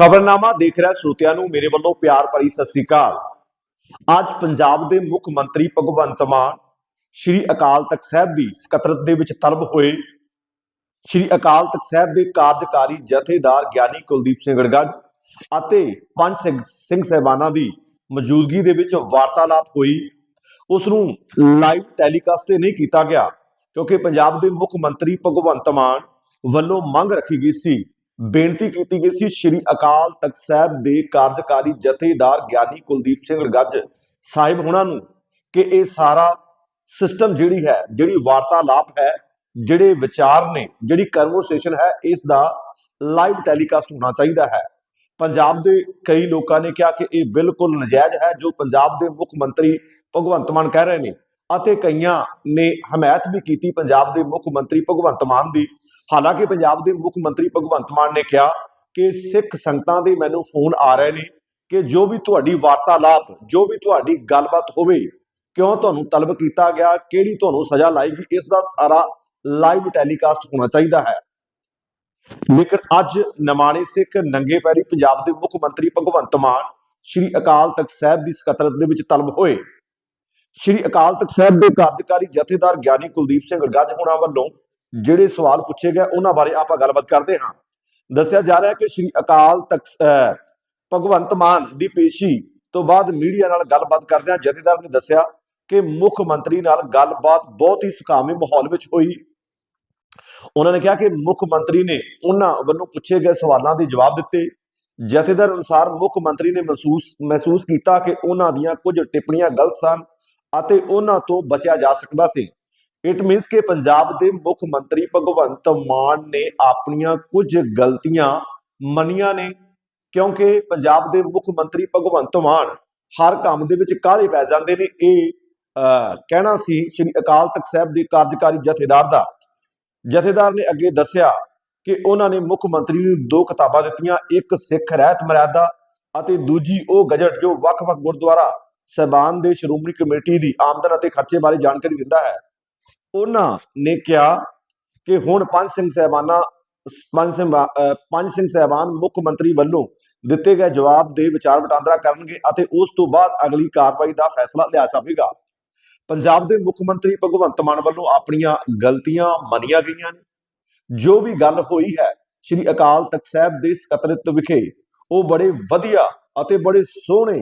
ਖਬਰਨਾਮਾ ਦੇਖ ਰਿਹਾ ਸਰੋਤਿਆਂ ਨੂੰ, ਮੇਰੇ ਵੱਲੋਂ ਪਿਆਰ ਭਰੀ ਸਤਿ ਸ੍ਰੀ ਅਕਾਲ। ਅੱਜ ਪੰਜਾਬ ਦੇ ਮੁੱਖ ਮੰਤਰੀ ਭਗਵੰਤ ਮਾਨ ਸ਼੍ਰੀ ਅਕਾਲ ਤਖਤ ਸਾਹਿਬ ਦੀ ਸਕੱਤਰਤ ਦੇ ਵਿੱਚ ਤਲਬ ਹੋਏ। ਸ਼੍ਰੀ ਅਕਾਲ ਤਖਤ ਸਾਹਿਬ ਦੇ ਕਾਰਜਕਾਰੀ ਜਥੇਦਾਰ ਗਿਆਨੀ ਕੁਲਦੀਪ ਸਿੰਘ ਗੜਗੱਜ ਅਤੇ ਪੰਜ ਸਿੰਘ ਸਿੰਘ ਸਹਿਬਾਨਾਂ ਦੀ ਮੌਜੂਦਗੀ ਦੇ ਵਿੱਚ ਵਾਰਤਾਲਾਪ ਹੋਈ। ਉਸ ਨੂੰ ਲਾਈਵ ਟੈਲੀਕਾਸਟ ਤੇ ਨਹੀਂ ਕੀਤਾ ਗਿਆ, ਕਿਉਂਕਿ ਪੰਜਾਬ ਦੇ ਮੁੱਖ ਮੰਤਰੀ ਭਗਵੰਤ ਮਾਨ ਵੱਲੋਂ ਮੰਗ ਰੱਖੀ ਗਈ ਸੀ ਬੇਨਤੀ ਕੀਤੀ ਗਈ ਸੀ, ਸ਼੍ਰੀ ਅਕਾਲ ਤਖਤ ਸਾਹਿਬ ਦੇ ਕਾਰਜਕਾਰੀ ਜਥੇਦਾਰ ਗਿਆਨੀ ਕੁਲਦੀਪ ਸਿੰਘ ਗੱਜ ਸਾਹਿਬ ਹੁਣਾਂ ਨੂੰ ਕਿ ਇਹ ਸਾਰਾ ਸਿਸਟਮ ਜਿਹੜੀ ਹੈ, ਜਿਹੜੀ ਵਾਰਤਾਲਾਪ ਹੈ, ਜਿਹੜੇ ਵਿਚਾਰ ਨੇ, ਜਿਹੜੀ ਕਨਵਰਸੇਸ਼ਨ ਹੈ, ਇਸ ਦਾ ਲਾਈਵ ਟੈਲੀਕਾਸਟ ਹੋਣਾ ਚਾਹੀਦਾ ਹੈ। ਪੰਜਾਬ ਦੇ ਕਈ ਲੋਕਾਂ ਨੇ ਕਿਹਾ ਕਿ ਇਹ ਬਿਲਕੁਲ ਨਜਾਇਜ਼ ਹੈ, ਜੋ ਪੰਜਾਬ ਦੇ ਮੁੱਖ ਮੰਤਰੀ ਭਗਵੰਤ ਮਾਨ ਕਹਿ ਰਹੇ ਨੇ। ਅਤੇ ਕਈਆਂ ਨੇ ਹਮਾਇਤ ਵੀ ਕੀਤੀ ਪੰਜਾਬ ਦੇ ਮੁੱਖ ਮੰਤਰੀ ਭਗਵੰਤ ਮਾਨ ਦੀ। ਹਾਲਾਂਕਿ ਪੰਜਾਬ ਦੇ ਮੁੱਖ ਮੰਤਰੀ ਭਗਵੰਤ ਮਾਨ ਨੇ ਕਿਹਾ ਕਿ ਸਿੱਖ ਸੰਗਤਾਂ ਦੇ ਮੈਨੂੰ ਫੋਨ ਆ ਰਹੇ ਨੇ ਕਿ ਜੋ ਵੀ ਤੁਹਾਡੀ ਵਾਰਤਾਲਾਪ, ਜੋ ਵੀ ਤੁਹਾਡੀ ਗੱਲਬਾਤ ਹੋਵੇ, ਕਿਉਂ ਤੁਹਾਨੂੰ ਤਲਬ ਕੀਤਾ ਗਿਆ, ਕਿਹੜੀ ਤੁਹਾਨੂੰ ਸਜ਼ਾ ਲਾਏਗੀ ਇਸ ਦਾ ਸਾਰਾ ਲਾਈਵ ਟੈਲੀਕਾਸਟ ਹੋਣਾ ਚਾਹੀਦਾ ਹੈ। ਲੇਕਿਨ ਅੱਜ ਨਮਾਣੇ ਸਿੱਖ ਨੰਗੇ ਪੈਰੀ ਪੰਜਾਬ ਦੇ ਮੁੱਖ ਮੰਤਰੀ ਭਗਵੰਤ ਮਾਨ ਸ਼੍ਰੀ ਅਕਾਲ ਤਖਤ ਸਾਹਿਬ ਦੀ ਸਕੱਤਰਤ ਦੇ ਵਿੱਚ ਤਲਬ ਹੋਏ। ਸ਼੍ਰੀ ਅਕਾਲ ਤਖਤ ਸਾਹਿਬ ਦੇ ਕਾਰਜਕਾਰੀ ਜਥੇਦਾਰ ਗਿਆਨੀ ਕੁਲਦੀਪ ਸਿੰਘ ਗੱਜ ਹੋਣਾ ਵੱਲੋਂ ਜਿਹੜੇ ਸਵਾਲ ਪੁੱਛੇ ਗਏ, ਉਹਨਾਂ ਬਾਰੇ ਆਪਾਂ ਗੱਲਬਾਤ ਕਰਦੇ ਹਾਂ। ਦੱਸਿਆ ਜਾ ਰਿਹਾ ਹੈ ਕਿ ਸ਼੍ਰੀ ਅਕਾਲ ਤਖਤ ਭਗਵੰਤ ਮਾਨ ਦੀ ਪੇਸ਼ੀ ਤੋਂ ਬਾਅਦ ਮੀਡੀਆ ਨਾਲ ਗੱਲਬਾਤ ਕਰਦਿਆਂ ਜਥੇਦਾਰ ਨੇ ਦੱਸਿਆ ਕਿ ਮੁੱਖ ਮੰਤਰੀ ਨਾਲ ਗੱਲਬਾਤ ਬਹੁਤ ਹੀ ਸੁਖਾਵੇਂ ਮਾਹੌਲ ਵਿੱਚ ਹੋਈ। ਉਹਨਾਂ ਨੇ ਕਿਹਾ ਕਿ ਮੁੱਖ ਮੰਤਰੀ ਨੇ ਉਹਨਾਂ ਵੱਲੋਂ ਪੁੱਛੇ ਗਏ ਸਵਾਲਾਂ ਦੇ ਜਵਾਬ ਦਿੱਤੇ। ਜਥੇਦਾਰ ਅਨੁਸਾਰ ਮੁੱਖ ਮੰਤਰੀ ਨੇ ਮਹਿਸੂਸ ਮਹਿਸੂਸ ਕੀਤਾ ਕਿ ਉਹਨਾਂ ਦੀਆਂ ਕੁਝ ਟਿੱਪਣੀਆਂ ਗਲਤ ਸਨ ਅਤੇ ਉਹਨਾਂ ਤੋਂ ਬਚਿਆ ਜਾ ਸਕਦਾ ਸੀ। ਇਟ ਮੀਨਸ ਕਿ ਪੰਜਾਬ ਦੇ ਮੁੱਖ ਮੰਤਰੀ ਭਗਵੰਤ ਮਾਨ ਨੇ ਆਪਣੀਆਂ ਕੁਝ ਗਲਤੀਆਂ ਮੰਨੀਆਂ ਨੇ, ਕਿਉਂਕਿ ਪੰਜਾਬ ਦੇ ਮੁੱਖ ਮੰਤਰੀ ਭਗਵੰਤ ਮਾਨ ਹਰ ਕੰਮ ਦੇ ਵਿੱਚ ਕਾਹਲੇ ਪੈ ਜਾਂਦੇ ਨੇ। ਇਹ ਕਹਿਣਾ ਸੀ ਸ਼੍ਰੀ ਅਕਾਲ ਤਖਤ ਸਾਹਿਬ ਦੇ ਕਾਰਜਕਾਰੀ ਜਥੇਦਾਰ ਦਾ। ਜਥੇਦਾਰ ਨੇ ਅੱਗੇ ਦੱਸਿਆ ਕਿ ਉਹਨਾਂ ਨੇ ਮੁੱਖ ਮੰਤਰੀ ਨੂੰ ਦੋ ਕਿਤਾਬਾਂ ਦਿੱਤੀਆਂ, ਇੱਕ ਸਿੱਖ ਰਹਿਤ ਮਰਿਆਦਾ ਅਤੇ ਦੂਜੀ ਉਹ ਗਜਟ ਜੋ ਵੱਖ-ਵੱਖ ਗੁਰਦੁਆਰਾ ਸਹਿਬਾਨ ਦੇ ਸ਼੍ਰੋਮਣੀ ਕਮੇਟੀ ਦੀ ਆਮਦਨ ਅਤੇ ਖਰਚੇ ਬਾਰੇ ਜਾਣਕਾਰੀ ਦਿੰਦਾ ਹੈ। ਉਹਨਾਂ ਨੇ ਕਿਹਾ ਕਿ ਹੁਣ ਪੰਜ ਸਿੰਘ ਸਹਿਬਾਨਾਂ, ਪੰਜ ਸਿੰਘ ਪੰਜ ਸਿੰਘ ਸਹਿਬਾਨ ਮੁੱਖ ਮੰਤਰੀ ਵੱਲੋਂ ਦਿੱਤੇ ਗਏ ਜਵਾਬ ਦੇ ਵਿਚਾਰ ਵਟਾਂਦਰਾ ਕਰਨਗੇ ਅਤੇ ਉਸ ਤੋਂ ਬਾਅਦ ਅਗਲੀ ਕਾਰਵਾਈ ਦਾ ਫੈਸਲਾ ਲਿਆ ਜਾਵੇਗਾ। ਪੰਜਾਬ ਦੇ ਮੁੱਖ ਮੰਤਰੀ ਭਗਵੰਤ ਮਾਨ ਵੱਲੋਂ ਆਪਣੀਆਂ ਗਲਤੀਆਂ ਮੰਨੀਆਂ ਗਈਆਂ ਨੇ। ਜੋ ਵੀ ਗੱਲ ਹੋਈ ਹੈ, ਸ੍ਰੀ ਅਕਾਲ ਤਖਤ ਸਾਹਿਬ ਦੇ ਸਕੱਤਰਤ ਵਿਖੇ, ਉਹ ਬੜੇ ਵਧੀਆ ਅਤੇ ਬੜੇ ਸੋਹਣੇ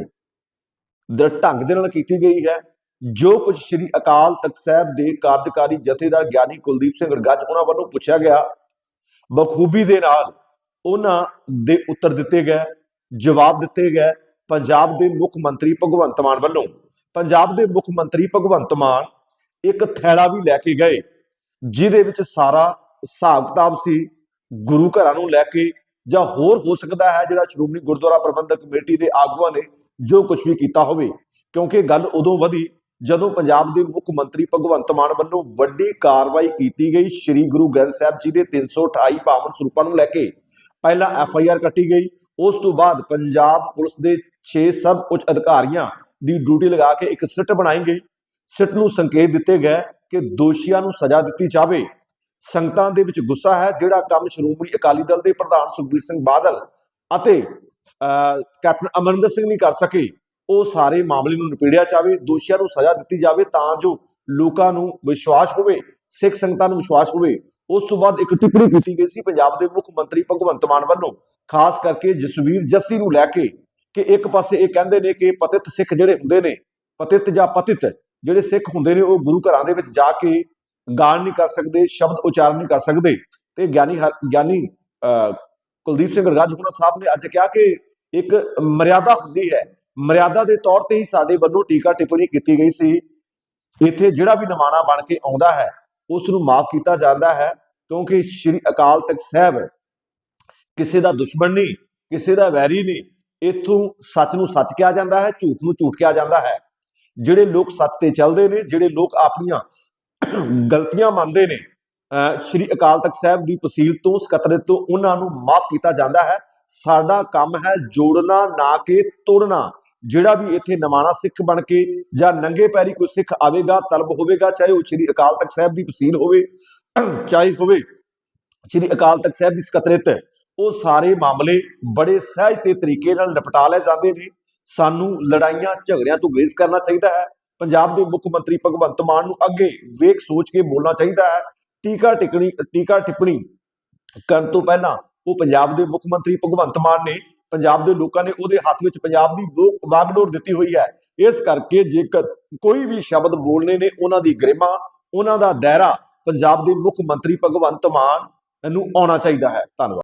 ਦ੍ਰਿੜ ਢੰਗ ਦੇ ਨਾਲ ਕੀਤੀ ਗਈ ਹੈ। ਜੋ ਕੁਝ ਸ੍ਰੀ ਅਕਾਲ ਤਖਤ ਸਾਹਿਬ ਦੇ ਕਾਰਜਕਾਰੀ ਜਥੇਦਾਰ ਗਿਆਨੀ ਕੁਲਦੀਪ ਸਿੰਘ ਗੱਜ ਉਹਨਾਂ ਵੱਲੋਂ ਪੁੱਛਿਆ ਗਿਆ, ਬਖੂਬੀ ਦੇ ਨਾਲ ਉਹਨਾਂ ਦੇ ਉੱਤਰ ਦਿੱਤੇ ਗਏ, ਜਵਾਬ ਦਿੱਤੇ ਗਏ ਪੰਜਾਬ ਦੇ ਮੁੱਖ ਮੰਤਰੀ ਭਗਵੰਤ ਮਾਨ ਵੱਲੋਂ। ਪੰਜਾਬ ਦੇ ਮੁੱਖ ਮੰਤਰੀ ਭਗਵੰਤ ਮਾਨ ਇੱਕ ਥੈਲਾ ਵੀ ਲੈ ਕੇ ਗਏ, ਜਿਹਦੇ ਵਿੱਚ ਸਾਰਾ ਹਿਸਾਬ ਕਿਤਾਬ ਸੀ, ਗੁਰੂ ਘਰਾਂ ਨੂੰ ਲੈ ਕੇ ਜਾਂ ਹੋਰ ਹੋ ਸਕਦਾ ਹੈ ਜਿਹੜਾ ਸ਼੍ਰੋਮਣੀ ਗੁਰਦੁਆਰਾ ਪ੍ਰਬੰਧਕ ਕਮੇਟੀ ਦੇ ਆਗੂਆਂ ਨੇ ਜੋ ਕੁਝ ਵੀ ਕੀਤਾ ਹੋਵੇ। ਕਿਉਂਕਿ ਗੱਲ ਉਦੋਂ ਵਧੀ ਜਦੋਂ ਪੰਜਾਬ ਦੇ ਮੁੱਖ ਮੰਤਰੀ ਭਗਵੰਤ ਮਾਨ ਵੱਲੋਂ ਵੱਡੀ ਕਾਰਵਾਈ ਕੀਤੀ ਗਈ। ਸ੍ਰੀ ਗੁਰੂ ਗ੍ਰੰਥ ਸਾਹਿਬ ਜੀ ਦੇ 328 ਪਾਵਨ ਸਰੂਪਾਂ ਨੂੰ ਲੈ ਕੇ ਪਹਿਲਾਂ ਐਫ ਆਈ ਆਰ ਕੱਟੀ ਗਈ। ਉਸ ਤੋਂ ਬਾਅਦ ਪੰਜਾਬ ਪੁਲਿਸ ਦੇ 6 ਸਬ ਉੱਚ ਅਧਿਕਾਰੀਆਂ ਦੀ ਡਿਊਟੀ ਲਗਾ ਕੇ ਇੱਕ ਸਿੱਟ ਬਣਾਈ ਗਈ। ਸਿੱਟ ਨੂੰ ਸੰਕੇਤ ਦਿੱਤੇ ਗਏ ਕਿ ਦੋਸ਼ੀਆਂ ਨੂੰ ਸਜ਼ਾ ਦਿੱਤੀ ਜਾਵੇ। ਸੰਗਤਾਂ ਦੇ ਵਿੱਚ ਗੁੱਸਾ ਹੈ, ਜਿਹੜਾ ਕੰਮ ਸ਼੍ਰੋਮਣੀ ਅਕਾਲੀ ਦਲ ਦੇ ਪ੍ਰਧਾਨ ਸੁਖਬੀਰ ਸਿੰਘ ਬਾਦਲ ਅਤੇ ਕੈਪਟਨ ਅਮਰਿੰਦਰ ਸਿੰਘ ਨਹੀਂ ਕਰ ਸਕੇ, ਉਹ ਸਾਰੇ ਮਾਮਲੇ ਨੂੰ ਨਿਪੇੜਿਆ ਜਾਵੇ, ਦੋਸ਼ੀਆਂ ਨੂੰ ਸਜ਼ਾ ਦਿੱਤੀ ਜਾਵੇ ਤਾਂ ਜੋ ਲੋਕਾਂ ਨੂੰ ਵਿਸ਼ਵਾਸ ਹੋਵੇ, ਸਿੱਖ ਸੰਗਤਾਂ ਨੂੰ ਵਿਸ਼ਵਾਸ ਹੋਵੇ। ਉਸ ਤੋਂ ਬਾਅਦ ਇੱਕ ਟਿੱਪਣੀ ਕੀਤੀ ਗਈ ਸੀ ਪੰਜਾਬ ਦੇ ਮੁੱਖ ਮੰਤਰੀ ਭਗਵੰਤ ਮਾਨ ਵੱਲੋਂ, ਖਾਸ ਕਰਕੇ ਜਸਵੀਰ ਜੱਸੀ ਨੂੰ ਲੈ ਕੇ ਕਿ ਇੱਕ ਪਾਸੇ ਇਹ ਕਹਿੰਦੇ ਨੇ ਕਿ ਪਤਿਤ ਸਿੱਖ ਜਿਹੜੇ ਹੁੰਦੇ ਨੇ, ਪਤਿਤ ਜਾਂ ਪਤਿਤ ਜਿਹੜੇ ਸਿੱਖ ਹੁੰਦੇ ਨੇ ਉਹ ਗੁਰੂ ਘਰਾਂ ਦੇ ਵਿੱਚ ਜਾ ਕੇ ਗਾਣ ਨਹੀਂ ਕਰ ਸਕਦੇ ਸ਼ਬਦ ਉਚਾਰਨ ਨਹੀਂ ਕਰ ਸਕਦੇ। ਤੇ ਗਿਆਨੀ ਗਿਆਨੀ ਅਹ, ਕੁਲਦੀਪ ਸਿੰਘ ਰਾਜ ਹੁਣਾ ਸਾਹਿਬ ਨੇ ਅੱਜ ਕਿਹਾ ਕਿ ਇੱਕ ਮਰਿਆਦਾ ਹੁੰਦੀ ਹੈ। ਮਰਿਆਦਾ ਦੇ ਤੌਰ ਤੇ ਹੀ ਸਾਡੇ ਵੱਲੋਂ ਟੀਕਾ ਟਿੱਪਣੀ ਕੀਤੀ ਗਈ ਸੀ। ਇੱਥੇ ਜਿਹੜਾ ਵੀ ਨਿਮਾਣਾ ਬਣ ਕੇ ਆਉਂਦਾ ਹੈ ਉਸ ਨੂੰ ਮਾਫ ਕੀਤਾ ਜਾਂਦਾ ਹੈ ਕਿਉਂਕਿ ਸ੍ਰੀ ਅਕਾਲ ਤਖਤ ਸਾਹਿਬ ਕਿਸੇ ਦਾ ਦੁਸ਼ਮਣ ਨਹੀਂ ਕਿਸੇ ਦਾ ਵੈਰੀ ਨਹੀਂ ਇੱਥੋਂ ਸੱਚ ਨੂੰ ਸੱਚ ਕਿਹਾ ਜਾਂਦਾ ਹੈ ਝੂਠ ਨੂੰ ਝੂਠ ਕਿਹਾ ਜਾਂਦਾ ਹੈ। ਜਿਹੜੇ ਲੋਕ ਸੱਚ ਤੇ ਚੱਲਦੇ ਨੇ ਜਿਹੜੇ ਲੋਕ ਆਪਣੀਆਂ ਗਲਤੀਆਂ ਮੰਨਦੇ ਨੇ, ਅਹ ਸ਼੍ਰੀ ਅਕਾਲ ਤਖਤ ਸਾਹਿਬ ਦੀ ਪਸੀਲ ਤੋਂ, ਸਕੱਤਰੇਤ ਤੋਂ ਉਹਨਾਂ ਨੂੰ ਮਾਫ ਕੀਤਾ ਜਾਂਦਾ ਹੈ। ਸਾਡਾ ਕੰਮ ਹੈ ਜੋੜਨਾ, ਨਾ ਕਿ ਤੋੜਨਾ। ਜਿਹੜਾ ਵੀ ਇੱਥੇ ਨਵਾਣਾ ਸਿੱਖ ਬਣ ਕੇ ਜਾਂ ਨੰਗੇ ਪੈਰੀ ਕੋਈ ਸਿੱਖ ਆਵੇਗਾ, ਤਲਬ ਹੋਵੇਗਾ, ਚਾਹੇ ਉਹ ਸ਼੍ਰੀ ਅਕਾਲ ਤਖਤ ਸਾਹਿਬ ਦੀ ਤਹਿਸੀਲ ਹੋਵੇ, ਚਾਹੇ ਹੋਵੇ ਸ਼੍ਰੀ ਅਕਾਲ ਤਖਤ ਸਾਹਿਬ ਦੀ ਸਕੱਤਰੇਤ, ਉਹ ਸਾਰੇ ਮਾਮਲੇ ਬੜੇ ਸਹਿਜ ਤੇ ਤਰੀਕੇ ਨਾਲ ਨਿਪਟਾ ਲਏ ਜਾਂਦੇ ਨੇ। ਸਾਨੂੰ ਲੜਾਈਆਂ, ਝਗੜਿਆਂ ਤੋਂ ਗਰੇਜ਼ ਕਰਨਾ ਚਾਹੀਦਾ ਹੈ। ਪੰਜਾਬ ਦੇ ਮੁੱਖ ਮੰਤਰੀ ਭਗਵੰਤ ਮਾਨ ਨੂੰ ਅੱਗੇ ਵੇਖ ਸੋਚ ਕੇ ਬੋਲਣਾ ਚਾਹੀਦਾ ਹੈ। ਟੀਕਾ ਟਿੱਪਣੀ ਟੀਕਾ ਟਿੱਪਣੀ ਕਰਨ ਤੋਂ ਪਹਿਲਾਂ ਉਹ ਪੰਜਾਬ ਦੇ ਮੁੱਖ ਮੰਤਰੀ ਭਗਵੰਤ ਮਾਨ ਨੇ ਪੰਜਾਬ ਦੇ ਲੋਕਾਂ ਨੇ ਉਹਦੇ ਹੱਥ ਵਿੱਚ ਪੰਜਾਬ ਦੀ ਵੋ- ਵਾਗਡੋਰ ਦਿੱਤੀ ਹੋਈ ਹੈ। ਇਸ ਕਰਕੇ ਜੇਕਰ ਕੋਈ ਵੀ ਸ਼ਬਦ ਬੋਲਣੇ ਨੇ ਉਹਨਾਂ ਦੀ ਗਰਿਮਾ, ਉਹਨਾਂ ਦਾ ਦਾਇਰਾ ਪੰਜਾਬ ਦੇ ਮੁੱਖ ਮੰਤਰੀ ਭਗਵੰਤ ਮਾਨ ਨੂੰ ਆਉਣਾ ਚਾਹੀਦਾ ਹੈ। ਧੰਨਵਾਦ।